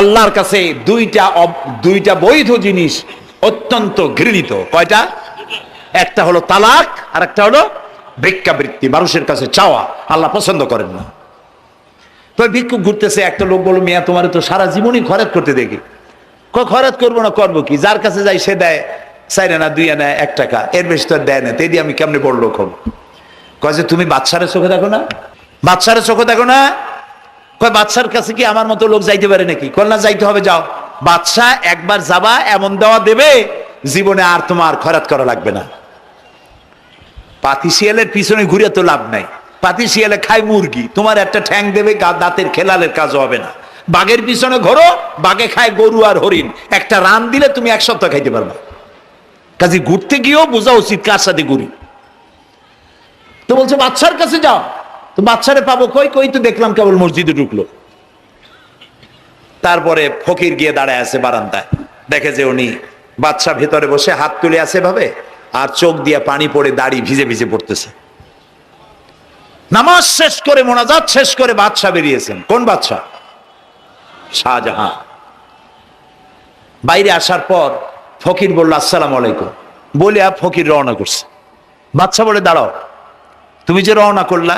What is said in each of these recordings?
আল্লাহর কাছে দুইটা দুইটা বৈধ জিনিস অত্যন্ত ঘৃণিত। কয়টা? একটা হলো তালাক আর একটা হলো ভিক্ষাবৃত্তি, মানুষের কাছে চাওয়া। আল্লাহ পছন্দ করেন না। তো ভিক্ষুক ঘুরতেছে, একটা লোক বলো মিয়া, তোমার তো সারা জীবনই খরচ করতে দেখি। খরচ করব না, করব কি? যার কাছে যাই, সে দেয়, চাই না দুই আনা, এক টাকা। এর বেশি তো দেয় না। তেদি আমি কেমনে বড় লোক হব? কয় যে, তুমি বাচ্চারে চোখে দেখো না? বাচ্চারে চোখে দেখো না? কয় বাচ্চার কাছে কি আমার মতো লোক যাইতে পারে নাকি? না, যাইতে হবে, যাও। বাচ্চা একবার যাবা, এমন দেওয়া দেবে, জীবনে আর তোমার খরাত করা লাগবে না। পাতি শিয়ালের পিছনে ঘুরে তো লাভ নাই। পাতি শিয়ালে খায় মুরগি, তোমার একটা ঠ্যাং দেবে দাঁতের খেলালের কাজ হবে না। বাঘের পিছনে ঘোরো, বাঘে খায় গরু আর হরিণ। একটা রান দিলে তুমি এক সপ্তাহ খাইতে পারবে। কাজে ঘুরতে গিয়েও বোঝা উচিত কার সাথে ঘুরি। তো বলছে বাচ্চার কাছে যাও। তো বাচ্চারে পাবো কই? কই তো দেখলাম কেবল মসজিদে ঢুকলো। তারপরে ফকির গিয়ে দাঁড়ায় আছে বারান্দায়। দেখে যে উনি বাচ্চা ভেতরে বসে হাত তুলে আছে ভাবে আর চোখ দিয়ে পানি পড়ে দাড়ি ভিজে ভিজে পড়তেছে। নামাজ শেষ করে, মোনাজাত শেষ করে বাদশা বেরিয়েছেন। কোন বাদশা শাহজাহান। বাইরে আসার পর ফকির বলল, আসসালাম আলাইকুম। বলে ফকির রওনা করছে। বাচ্চা বলে, দাঁড়াও, তুমি যে রওনা করলা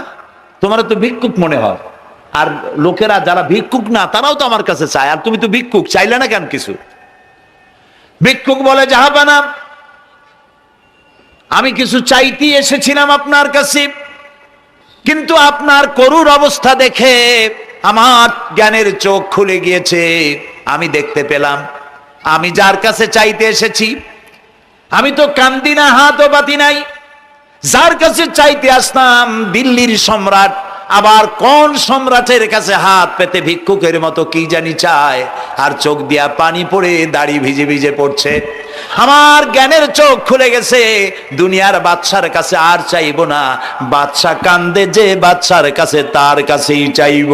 তোমার তো ভিক্ষুক মনে হয়। আর লোকেরা যারা ভিক্ষুক না, তারাও তো আমার কাছে চায়। আর তুমি তো ভিক্ষুক, চাইলে না কেন কিছু? ভিক্ষুক বলে জাহাবানা আমি কিছু চাইতে এসেছিলাম আপনার কাছে, কিন্তু আপনার করুর অবস্থা দেখে আমার জ্ঞানের চোখ খুলে গিয়েছে। আমি দেখতে পেলাম, আমি যার কাছে চাইতে এসেছি, আমি তো কান্দি না, হাতও বাতি নাই যার কাছে চাইতে আসতাম দিল্লির সম্রাট, আবার কোন সম্রাটের কাছে হাত পেতে ভিক্ষুকের মতো কি জানি চায়, আর চোখ দিয়া পানি পড়ে দাড়ি ভিজে ভিজে পড়ছে। আমার জ্ঞানের চোখ খুলে গেছে, দুনিয়ার বাচ্চার কাছে আর চাইব না বাচ্চা কান্দে যে বাচ্চার কাছে তার কাছেই চাইব।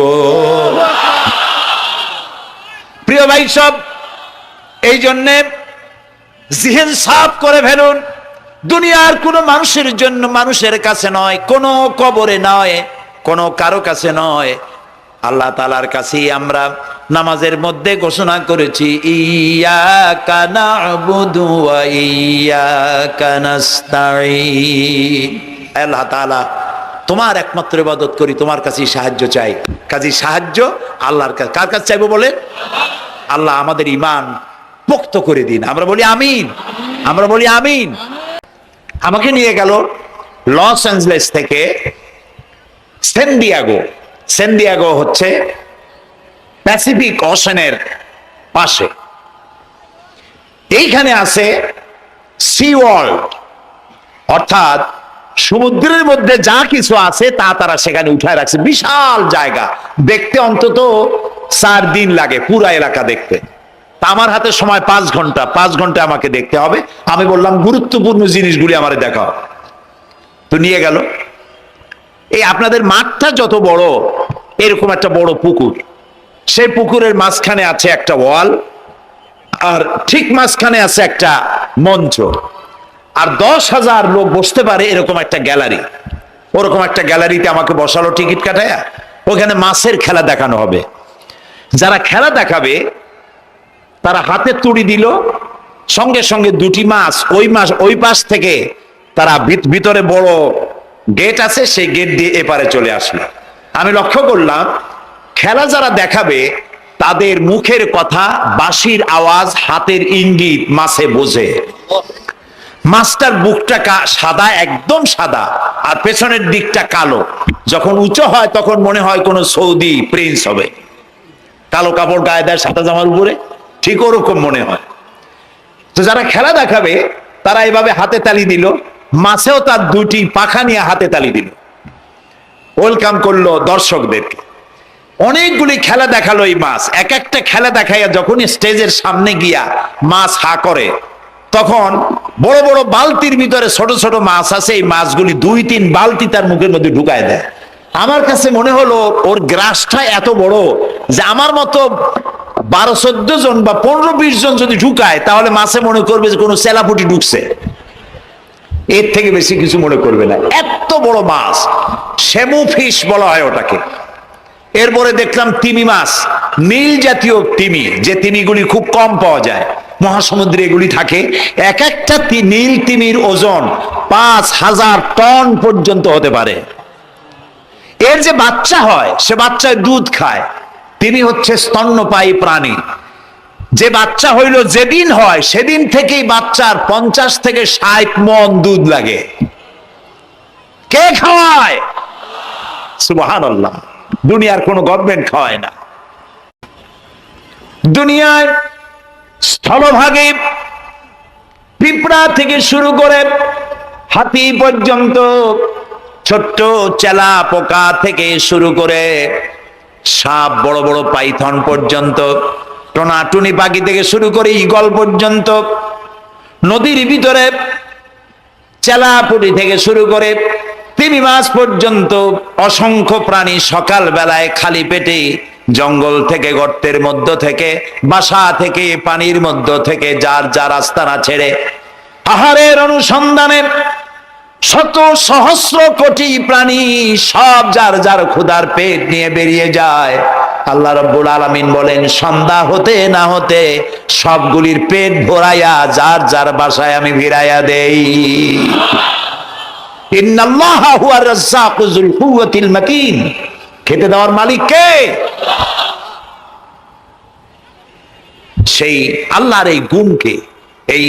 প্রিয় ভাই সব, এই জন্যে জিহেন সাফ করে ফেলুন। দুনিয়ার কোনো মানুষের জন্য মানুষের কাছে নয়, কোনো কবরে নয়, কোনো কারও কাছে নয়। আল্লাহ তালার কাছেই আমরা নামাজের মধ্যে ঘোষণা করেছি ইয়া কানা ইয়া আল্লাহ তোমার একমাত্র ইবাদত করি, তোমার কাছেই সাহায্য চাই। কাজী সাহায্য আল্লাহর কাছে। কার কাছে চাইব বলে? আল্লাহ আমাদের ইমান পোক্ত করে দিন। আমরা বলি আমিন। আমরা বলি আমিন। আমাকে নিয়ে গেল লস অ্যাঞ্জেলেস থেকে সেন্ডিয়াগো। সেন্ডিয়াগো হচ্ছে প্যাসিফিক ওশানের পাশে। এইখানে আছে সি ওয়ার্ল্ড। অর্থাৎ সমুদ্রের মধ্যে যা কিছু আছে তা তারা সেখানে উঠায় রাখছে। বিশাল জায়গা। দেখতে অন্তত চার দিন লাগে পুরা এলাকা দেখতে। আমার হাতে সময় পাঁচ ঘণ্টা পাঁচ ঘণ্টা আমাকে দেখতে হবে। আমি বললাম, গুরুত্বপূর্ণ জিনিসগুলি আমার দেখা তো নিয়ে গেল। এই আপনাদের মাঠটা যত বড়, এরকম একটা বড় পুকুর। সেই পুকুরের মাঝখানে আছে একটা ওয়াল, আর ঠিক মাঝখানে আছে একটা মঞ্চ। আর দশ হাজার লোক বসতে পারে এরকম একটা গ্যালারি। ওরকম একটা গ্যালারিতে আমাকে বসালো টিকিট কাটায় ওখানে মাছের খেলা দেখানো হবে। যারা খেলা দেখাবে তারা হাতে তুড়ি দিল, সঙ্গে সঙ্গে দুটি মাছ ওই মাছ, ওই পাশ থেকে তারা ভিত- ভিতরে বড় গেট আছে, সেই গেট দিয়ে এপারে চলে আসলো। আমি লক্ষ্য করলাম, খেলা যারা দেখাবে, তাদের মুখের কথা, বাঁশির আওয়াজ, হাতের ইঙ্গিত মাছে বোঝে। মাছটার বুকটা সাদা, একদম সাদা, আর পেছনের দিকটা কালো। যখন উঁচু হয়, তখন মনে হয় কোনো সৌদি প্রিন্স হবে। কালো কাপড়, গায়ে দেয়, সাদা জামার উপরে। ঠিক ওরকম মনে হয়। তো যারা খেলা দেখাবে, তারা এভাবে হাতে তালি দিল। মাছেও তার দুটি পাখা নিয়ে হাতে তালি দিল। ওয়েলকাম করল দর্শকদেরকে। অনেকগুলি খেলা দেখাল এই মাছ। এক একটা খেলা দেখাইয়া যখন স্টেজের সামনে গিয়া মাছ হা করে, তখন বড় বড় বালতির ভিতরে ছোট ছোট মাছ আছে। এই মাছগুলি দুই তিন বালতি তার মুখের মধ্যে ঢুকায় দেয়। আমার কাছে মনে হলো, ওর গ্রাসটা এত বড় যে আমার মতো বারো চোদ্দ জন বা পনেরো বিশ জন যদি ঢুকায়, তাহলে মাছে মনে করবে যে কোনো সেলাপুটি ঢুকছে। এর থেকে বেশি কিছু মনে করবে না। এত বড় মাছ, শ্যামু ফিশ বলা হয় ওটাকে। এরপরে দেখলাম তিমি মাছ, নীল জাতীয় তিমি, যে তিমিগুলি খুব কম পাওয়া যায়। মহাসমুদ্রে এগুলি থাকে। এক একটা নীল তিমির ওজন পাঁচ হাজার টন পর্যন্ত হতে পারে। এর যে বাচ্চা হয়, সে বাচ্চায় দুধ খায়। তিনি হচ্ছে স্তন্যপায়ী প্রাণী। যে বাচ্চা হইল যেদিন হয়, সেদিন থেকেই বাচ্চার পঞ্চাশ থেকে ষাট মন দুধ লাগে। কে খাওয়ায়? দুনিয়ার কোন গভর্নমেন্ট খাওয়ায় না। দুনিয়ায় স্থলভাগে পিঁপড়া থেকে শুরু করে হাতি পর্যন্ত ছোট্ট চেলা পোকা থেকে শুরু করে সাপ বড় বড় পাইথন পর্যন্ত, টোনাটুনি পাখি থেকে শুরু করে ইগল পর্যন্ত, নদীর ভিতরে চেলাপুটি থেকে শুরু করে তিমি মাস পর্যন্ত অসংখ্য প্রাণী সকাল বেলায় খালি পেটে জঙ্গল থেকে, গর্তের মধ্য থেকে, বাসা থেকে, পানির মধ্য থেকে, যার যার আস্তানা ছেড়ে আহারের অনুসন্ধানে শত সহস্র কোটি প্রাণী সব যার যার ক্ষুধার পেট নিয়ে বেরিয়ে যায়। আল্লাহ রব্বুল আলামিন বলেন, সন্ধ্যা হতে না হতে সবগুলির পেট ভরাইয়া যার যার বাসায় আমি ভিড়াইয়া দেই। খেতে দেওয়ার মালিক কে? সেই আল্লাহর এই গুণকে, এই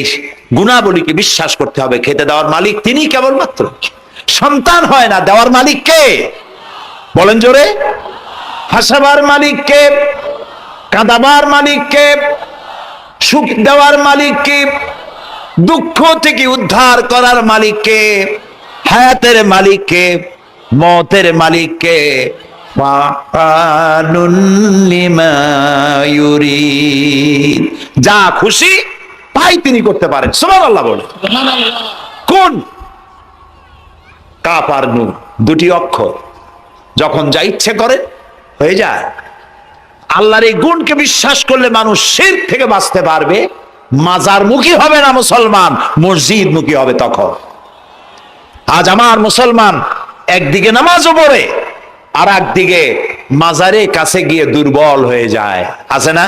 গুণাবলীকে বিশ্বাস করতে হবে, খেতে দেওয়ার মালিক তিনি কেবলমাত্র। সন্তান হয় না, দেওয়ার মালিক কে? বলেন জোরে। হাসাবার মালিক কে? কাঁদাবার মালিক কে? সুখ দেওয়ার মালিক কে? দুঃখ থেকে উদ্ধার করার মালিককে হায়াতের মালিককে মতের মালিককে ফাআলুন লিমা ইউরিদ। যা খুশি তাই তিনি করতে পারেন। সুবহানাল্লাহ বলে কোন? কাপ আর নুন দুটি অক্ষর। যখন যা ইচ্ছে করে হয়ে যায়। আল্লাহর এই গুণকে বিশ্বাস করলে মানুষ শির থেকে বাঁচতে পারবে। মাজার মুখী হবে না মুসলমান মসজিদ মুখী হবে তখন। আজ আমার মুসলমান একদিকে নামাজও পড়ে আর একদিকে মাজারে কাছে গিয়ে দুর্বল হয়ে যায়। আছে না?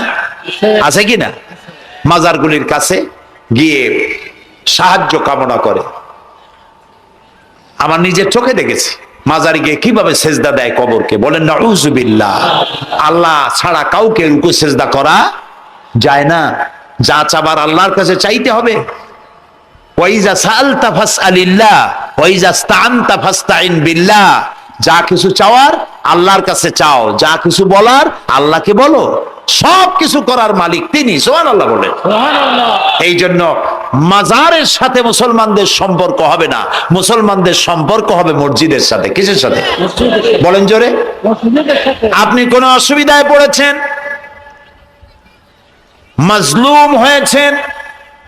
আছে কি না? মাজারগুলির কাছে গিয়ে সাহায্য কামনা করে। আমার নিজের চোখে দেখেছি। মাজারে গিয়ে কীভাবে সেজদা দেয় কবরকে? বলেন না আল্লাহ ছাড়া কাউকে রুকু সেজদা করা যায় না। যা চাবার আল্লাহর কাছে চাইতে হবে। যা কিছু চাওয়ার আল্লাহর কাছে চাও যা কিছু বলার আল্লাহকে বলো। সব কিছু করার মালিক তিনি সোহান আল্লাহ বলেন এই জন্য মাজারের সাথে মুসলমানদের সম্পর্ক হবে না। মুসলমানদের সম্পর্ক হবে মসজিদের সাথে। কিসের সাথে? বলেন জোরে। আপনি কোন অসুবিধায় পড়েছেন? মাজলুম হয়েছেন?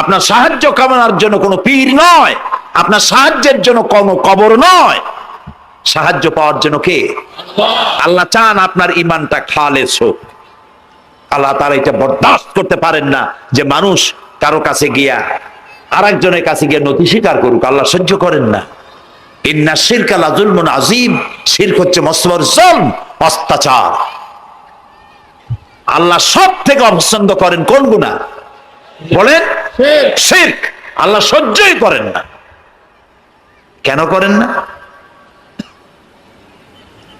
আপনার সাহায্য কামনার জন্য কোনো পীর নয়, আপনার সাহায্যের জন্য কোনো কবর নয়। সাহায্য পাওয়ার জন্য কে? আল্লাহ চান আপনার ইমানটা খালেস হোক। আল্লাহ তারা এটা বরদাস্ত করতে পারেন না যে মানুষ কারও কাছে গিয়া আর একজনের কাছে গিয়ে নথি স্বীকার করুক, আল্লাহ সহ্য করেন না। ইন্না শিরক আলা জুলমুন আজিম শিরক হচ্ছে মস্তবর জলম, অত্যাচার। আল্লাহ সব থেকে অপছন্দ করেন কোন গুণা বলেন? শিরক আল্লাহ সহ্যই করেন না। কেন করেন না?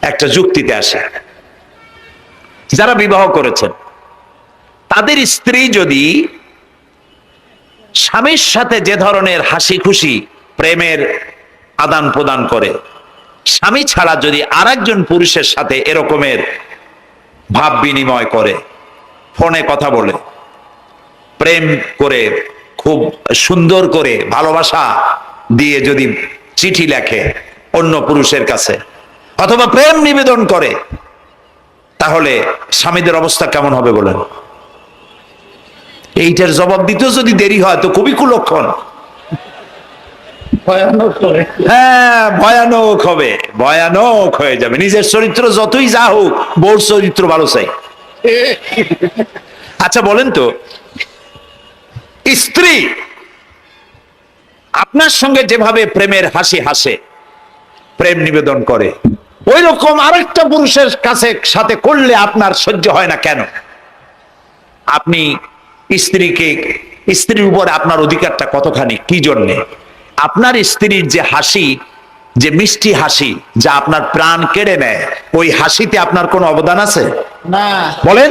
একটা যুক্তিতে আসে। যারা বিবাহ করেছেন তাদের স্ত্রী যদি স্বামীর সাথে যে ধরনের হাসি খুশি প্রেমের আদান প্রদান করে স্বামী ছাড়া যদি আরেকজন পুরুষের সাথে এরকমের ভাব বিনিময় করে ফোনে কথা বলে প্রেম করে খুব সুন্দর করে ভালোবাসা দিয়ে যদি চিঠি লেখে অন্য পুরুষের কাছে অথবা প্রেম নিবেদন করে তাহলে স্বামীদের অবস্থা কেমন হবে বলেন? এইটার জবাব দিতেও যদি দেরি হয় তো খুবই কুলক্ষণ। ভয়ানক হ্যাঁ ভয়ানক হবে ভয়ানক হয়ে যাবে। নিজের চরিত্র যতই যা হোক বউর চরিত্র ভালো চাই। আচ্ছা বলেন তো স্ত্রী আপনার সঙ্গে যেভাবে প্রেমের হাসি হাসে প্রেম নিবেদন করে ওই রকম আরেকটা পুরুষের কাছে সাথে করলে আপনার সহ্য হয় না কেন? আপনি স্ত্রীকে স্ত্রীর উপর আপনার অধিকারটা কতখানি? কি জন্যে? আপনার স্ত্রীর যে হাসি যে মিষ্টি হাসি যা আপনার প্রাণ কেড়ে নেয় ওই হাসিতে আপনার কোনো অবদান আছে? না। বলেন।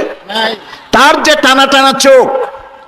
তার যে টানা টানা চোখ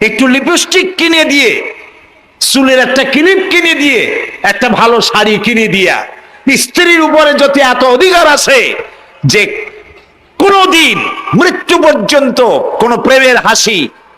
একটু লিপস্টিক কিনে দিয়ে, চুলের একটা ক্লিপ কিনে দিয়ে, একটা ভালো শাড়ি কিনে দিয়া, স্ত্রীর উপরে যদি এত অধিকার আছে যে কোনদিন মৃত্যু পর্যন্ত কোনো প্রেমের হাসি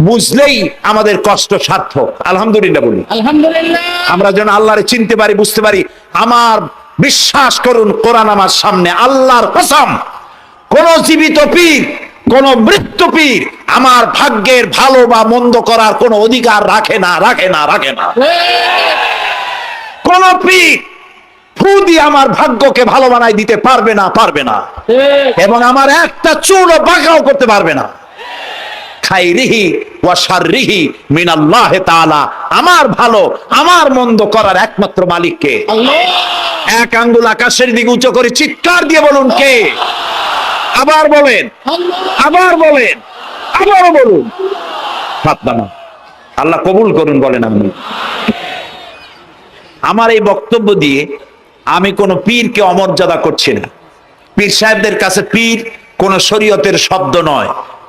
বুঝলেই আমাদের কষ্ট সার্থক আলহামদুলিল্লাহ বলি। আলহামদুলিল্লাহ। আমরা যেন আল্লাহরে চিনতে পারি বুঝতে পারি আমার বিশ্বাস করুন কোরআন আমার সামনে আল্লাহর কসম কোন জীবিত পীর কোন মৃত্যু পীর আমার ভাগ্যের ভালো বা মন্দ করার কোনো অধিকার রাখে না রাখে না রাখে না। কোন পীর ফু দিয়ে আমার ভাগ্যকে ভালো বানাই দিতে পারবে না পারবে না। এবং আমার একটা চুলও বাঁকাও করতে পারবে না। খাইরিহি ওয়া শাররিহি মিনাল্লাহ তাআলা। আমার ভালো আমার মন্দ করার একমাত্র আল্লাহ। এক আঙ্গুল আকাশের দিকে উঁচু করে চিৎকার দিয়ে বলুন কে? আবার বলেন। আবার বলেন। আবারও বলুন। আল্লাহ কবুল করুন বলেন আপনি। আমার এই বক্তব্য দিয়ে আমি কোন পীরকে অমর্যাদা করছি না। পীর সাহেবদের কাছে পীর কোন শরীয়তের শব্দ নয়।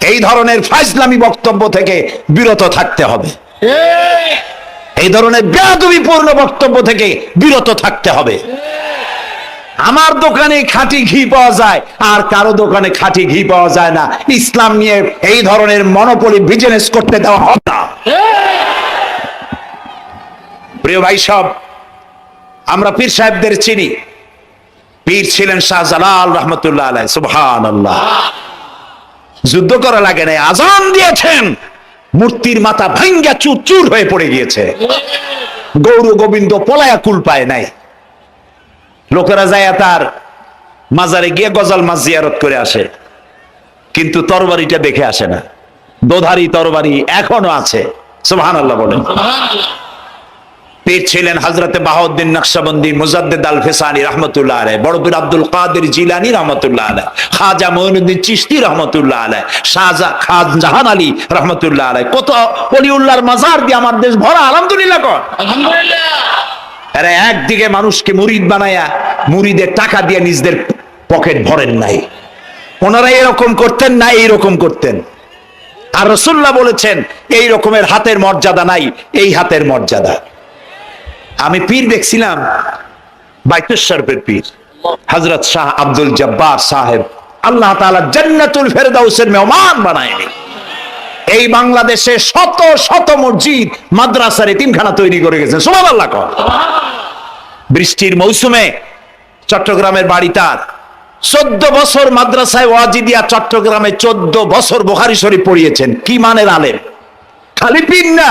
এই ধরনের ফাইজলামি বক্তব্য থেকে বিরত থাকতে হবে। এই ধরনের বেয়াদবিপূর্ণ বক্তব্য থেকে বিরত থাকতে হবে। আমার দোকানে খাঁটি ঘি পাওয়া যায়, আর কারও দোকানে খাঁটি ঘি পাওয়া যায় না। ইসলাম নিয়ে এই ধরনের মনোপলি বিজনেস করতে দেওয়া হবে না। প্রিয় ভাই সব, আমরা পীর সাহেবদের চিনি। পীর ছিলেন শাহজালাল রহমতুল্লাহ আলাই সুবহান যুদ্ধ করা লাগে নাই, আজান দিয়েছেন। মূর্তির মাথা ভাঙ্গা চুর চুর হয়ে পড়ে গিয়েছে। গৌর গোবিন্দ পলায়া কুল পায় নাই। লোকেরা যায় তার মাজারে গিয়ে গজাল মাছ জিয়ারত করে আসে। কিন্তু তরবারিটা দেখে আসে না। দোধারি তরবারি এখনও আছে। সুবহান আল্লাহ বলেন। পীর ছিলেন হজরতে বাহাউদ্দিন নকশবন্দি মুজাদ্দেদ আল ফেসানি রহমতুল্লাহ আলাই বড় আব্দুল কাদের জিলানি রহমতুল্লাহ আলাই খাজা মঈনুদ্দিন চিশতি রহমতুল্লাহ আলাই শাহজা খান জাহান আলী রহমতুল্লাহ আলাই কত অলিউল্লাহর মাজার দিয়ে আমার দেশ ভরা আলহামদুলিল্লাহ কর। এরা একদিকে মানুষকে মুরিদ বানায়া মুরিদের টাকা দিয়ে নিজদের পকেট ভরেন নাই। ওনারা এরকম করতেন না এইরকম করতেন। আর রসুল্লাহ বলেছেন এই রকমের হাতের মর্যাদা নাই এই হাতের মর্যাদা। আমি পীর দেখছিলাম বাইতুশ্বরফের পীর হজরত শাহ আব্দুল জব্বার সাহেব। আল্লাহ তাআলা জান্নাতুল ফেরদাউসের মেহমান বানায়নি এই বাংলাদেশে শত শত মসজিদ, মাদ্রাসার তিনখানা তৈরি করে গেছেন সুবহানাল্লাহ কর। বৃষ্টির মৌসুমে চট্টগ্রামের বাড়ি তার। চোদ্দ বছর মাদ্রাসায় ওয়াজিদিয়া চট্টগ্রামে চোদ্দ বছর বোখারি শরীফ পড়িয়েছেন। কি মানের আলেম? খালি পিন না।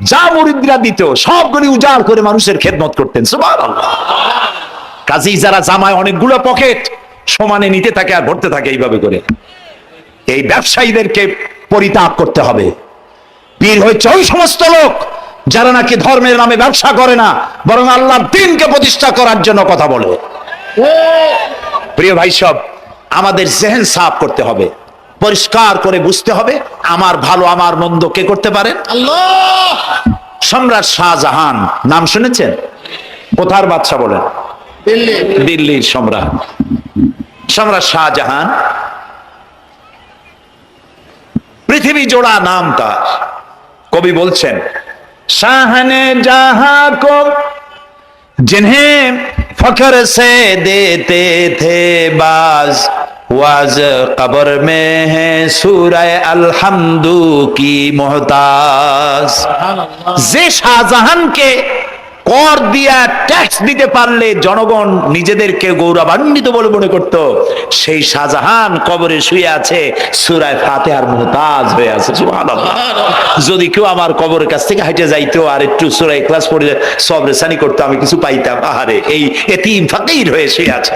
যা মরিদরা দিত সবগুলি উজাড় করে মানুষের খেদমত করতেন কাজেই যারা জামায় অনেকগুলো পকেট সমানে নিতে থাকে আর ভরতে থাকে এইভাবে করে। এই ব্যবসায়ীদেরকে পরিতাপ করতে হবে। পীর হচ্ছে ওই সমস্ত লোক যারা নাকি ধর্মের নামে ব্যবসা করে না বরং আল্লাহর দিনকে প্রতিষ্ঠা করার জন্য কথা বলে। প্রিয় ভাই সব আমাদের জেহেন সাফ করতে হবে। পরিষ্কার করে বুঝতে হবে আমার ভালো আমার মন্দ কে করতে পারে আল্লাহ সম্রাট শাহজাহান নাম শুনেছেন কোথার বাদশা বলেন দিল্লি দিল্লির সম্রাট সম্রাট শাহজাহান পৃথিবী জোড়া নাম তার কবি বলছেন শাহনে জাহা কো जिन्हें फखर से देते थे बाज वाज कब्र में है सूरह अलहमदू की मोहताज যে শাহজাহানকে কর দিয়া ট্যাক্স দিতে পারলে জনগণ নিজেদেরকে গৌরবান্বিত বলে মনে করত সেই শাহজাহান কবরে শুয়ে আছে সুরায় ফাতেহার মুহতাজ হয়ে আছে সুবহানাল্লাহ যদি কেউ আমার কবরের কাছ থেকে হাইটে যাইতো আর একটু সুরায় ক্লাস পড়ে সব রেসানি করতো আমি কিছু পাইতাম আহারে এই এতিম ফাকির হয়ে শুয়ে আছে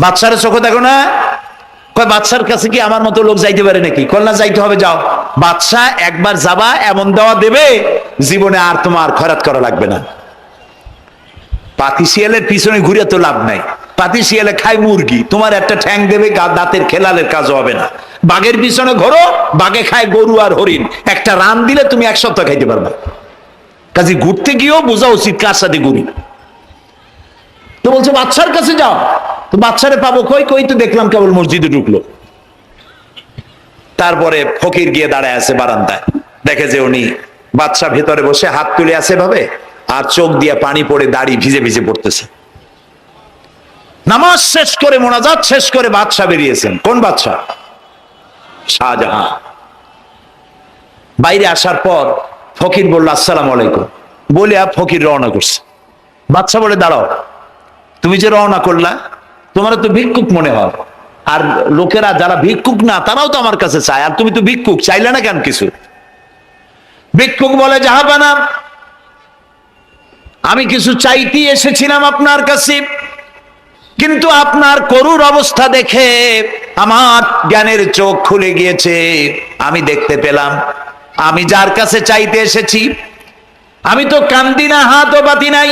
বাচ্চারে চোখে দেখো না? কয় কাছে কি আমার মতো লোক যাইতে পারে নাকি? কল না, যাইতে হবে, যাও। বাচ্চা একবার যাবা, এমন দেওয়া দেবে, জীবনে আর তোমার খরাত করা লাগবে না। পাতিশিয়ালের পিছনে ঘুরে তো লাভ নাই। পাতি শিয়ালে খায় মুরগি, তোমার একটা ঠ্যাং দেবে দাঁতের খেলালের কাজ হবে না। বাঘের পিছনে ঘোরো, বাঘে খায় গরু আর হরিণ। একটা রান দিলে তুমি এক সপ্তাহ খাইতে পারবে। কাজে ঘুরতে গিয়েও বোঝা উচিত কার সাথে ঘুরি। তো বলছো, বাচ্চার কাছে যাও। তো বাচ্চারে পাবো, কই কই তো দেখলাম কেবল মসজিদে ঢুকলো। তারপরে ফকির গিয়ে দাঁড়ায় আছে বারান্দায়। দেখে যে উনি বাচ্চা ভেতরে বসে হাত তুলে আছে ভাবে আর চোখ দিয়ে পানি পড়ে দাড়ি ভিজে ভিজে পড়তেছে। নামাজ শেষ করে, মোনাজাত শেষ করে বাদশা বেরিয়েছেন। কোন বাদশা? শাহজাহান। বাইরে আসার পর ফকির বলল, আসসালাম আলাইকুম। বলে ফকির রওনা করছে। বাচ্চা বলে, দাঁড়াও, তুমি যে রওনা করলা তোমার তো ভিক্ষুক মনে হয়। আর লোকেরা যারা ভিক্ষুক না, তারাও তো আমার কাছে চায়। আর তুমি তো ভিক্ষুক, চাইলে না কেন কিছু? ভিক্ষুক বলে জাহাবানা আমি কিছু চাইতে এসেছিলাম আপনার কাছে। কিন্তু আপনার করুর অবস্থা দেখে আমার জ্ঞানের চোখ খুলে গিয়েছে। আমি দেখতে পেলাম, আমি যার কাছে চাইতে এসেছি। আমি তো কান্দি না, হাতও বাতি নাই।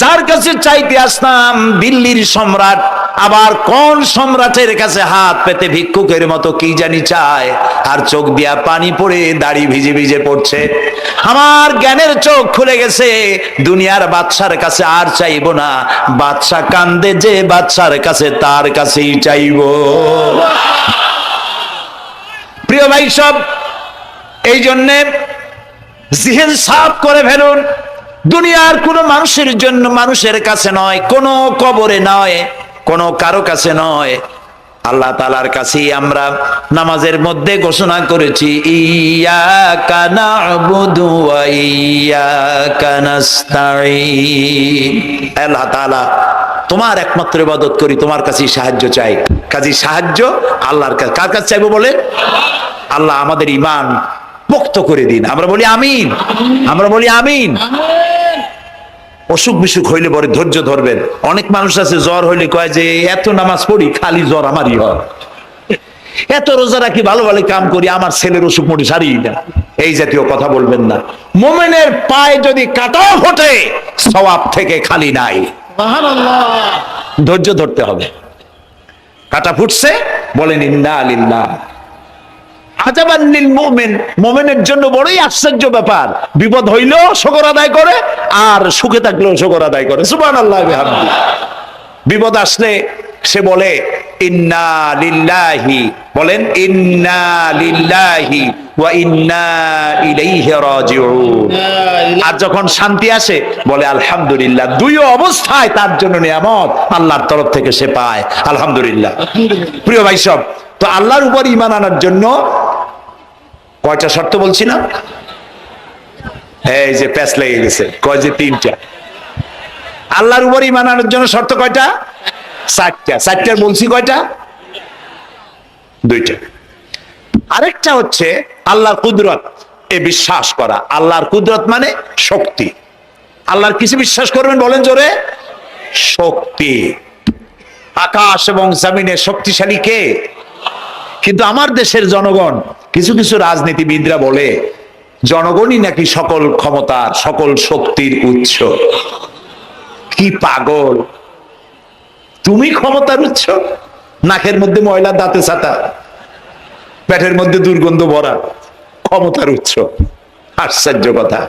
যার কাছে চাইতে আসতাম দিল্লির সম্রাট, আবার কোন সম্রাটের কাছে হাত পেতে ভিক্ষুকের মতো কি জানি চায়? আর চোখ দিয়া পানি পড়ে দাড়ি ভিজে ভিজে পড়ছে। আমার জ্ঞানের চোখ খুলে গেছে, দুনিয়ার বাদশার কাছে আর চাইব না। বাদশা কান্দে যে বাদশার কাছে তার কাছেই চাইব। প্রিয় ভাই সব, এই জন্যে জিহেন সাফ করে ফেলুন। দুনিয়ার কোনো মানুষের জন্য মানুষের কাছে নয়, কোনো কবরে নয়, কোনো কারও কাছে নয়। আল্লাহ তালার কাছেই আমরা নামাজের মধ্যে ঘোষণা করেছি আল্লাহ তোমার একমাত্র ইবাদত করি, তোমার কাছেই সাহায্য চাই। কাজী সাহায্য আল্লাহর কাছে কার কাছে চাইব বলে আল্লাহ আমাদের ইমান পোক্ত করে দিন। আমরা বলি আমিন। আমরা বলি আমিন। অসুখ বিসুখ হইলে পরে ধৈর্য ধরবেন। অনেক মানুষ আছে জ্বর হইলে কয় যে এত নামাজ পড়ি খালি জ্বর আমারই হয়। এত রোজা রাখি ভালো ভালো কাম করি আমার ছেলের অসুখ মোটে সারি না এই জাতীয় কথা বলবেন না। মোমেনের পায়ে যদি কাটাও ফোটে সওয়াব থেকে খালি নাই। ধৈর্য ধরতে হবে। কাটা ফুটছে বলেন ইন্না আলিল্লাহ আজাবান্নিল মোমেন। মোমেনের জন্য বড়ই আশ্চর্য ব্যাপার। বিপদ হইলেও শকর আদায় করে আর সুখে থাকলেও শকর আদায় করে। সুবান আল্লাহ বিপদ আসলে সে বলে ইন্না লিল্লাহি। বলেন ইন্না লিল্লাহি ওয়া ইন্না ইলাইহি রাজিউন। আর যখন শান্তি আসে বলে আলহামদুলিল্লাহ। দুই অবস্থায় তার জন্য নিয়ামত আল্লাহর তরফ থেকে সে পায়। আলহামদুলিল্লাহ। প্রিয় ভাই সব তো আল্লাহর উপর ইমান আনার জন্য কয়টা শর্ত বলছি না? এই যে প্যাচ লেগে গেছে। কয় যে তিনটা? আল্লাহর উপর ইমান আনার জন্য শর্ত কয়টা? চারটা। চারটার বলছি কয়টা? দুইটা। আরেকটা হচ্ছে আল্লাহর কুদরত, এ বিশ্বাস করা। আল্লাহর কুদরত মানে শক্তি। আল্লাহর কিছু বিশ্বাস করবেন বলেন জোরে? শক্তি। আকাশ এবং জামিনের শক্তিশালী কে? কিন্তু আমার দেশের জনগণ, কিছু কিছু রাজনীতিবিদরা বলে, জনগণই নাকি সকল ক্ষমতার, সকল শক্তির উৎস। কি পাগল? তুমি ক্ষমতার উৎস? নাকের মধ্যে ময়লা, দাঁতে ছাতা, পেটের মধ্যে দুর্গন্ধ ভরা, ক্ষমতার উৎস। আশ্চর্য কথা।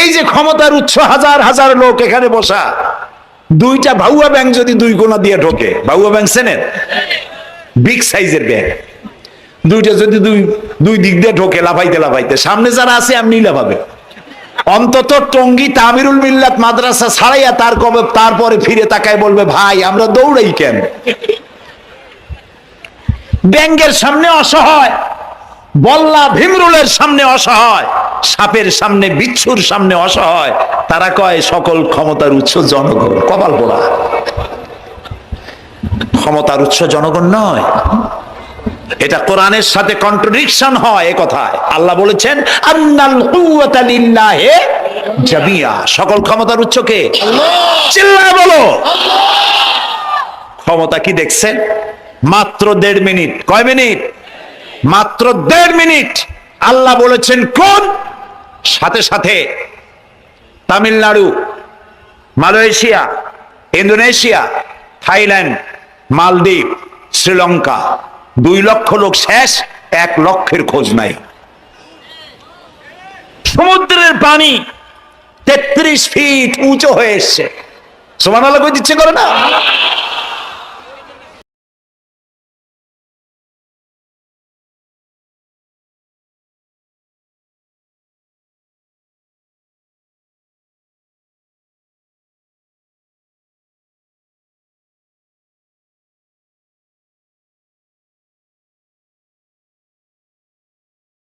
এই যে ক্ষমতার উৎস, হাজার হাজার লোক এখানে বসা, দুইটা ভাউয়া ব্যাংক যদি দুই কোনা দিয়ে ঢোকে ভাউয়া ব্যাংক চেনেন বিগ সাইজের ব্যাংক। দুইটা যদি দুই দুই দিক দিয়ে ঢোকে, লাফাইতে লাফাইতে। সামনে যারা আছে, এমনি লাফাবে অন্তত টঙ্গি তামিরুল মিল্লাত মাদ্রাসা ছাড়াইয়া তার কবে, তারপরে ফিরে তাকায় বলবে, ভাই, আমরা দৌড়াই কেন? ব্যাংকের সামনে অসহায়, বল্লা ভীমরুলের সামনে অসহায়, সাপের সামনে, বিচ্ছুর সামনে অসহায়। তারা কয়, সকল ক্ষমতার উৎস জনগণ। কপাল পোড়া ক্ষমতার উৎস জনগণ নয়। এটা কোরআনের সাথে কন্ট্রাডিকশন হয় এ কথায়। আল্লাহ বলেছেন আন্নাল কুওয়াতা লিল্লাহি জামিয়া। সকল ক্ষমতার উৎস কে? চিল্লায় বলো। ক্ষমতা কি দেখছেন? মাত্র দেড় মিনিট। কয় মিনিট? মাত্র দেড় মিনিট। আল্লাহ বলেছেন কোন? সাথে সাথে। তামিলনাড়ু মালয়েশিয়া ইন্দোনেশিয়া থাইল্যান্ড মালদ্বীপ শ্রীলঙ্কা। দুই লক্ষ লোক শেষ, এক লক্ষের খোঁজ নাই। সমুদ্রের পানি তেত্রিশ ফিট উঁচু হয়ে এসছে। সমান আলো দিচ্ছে করে না?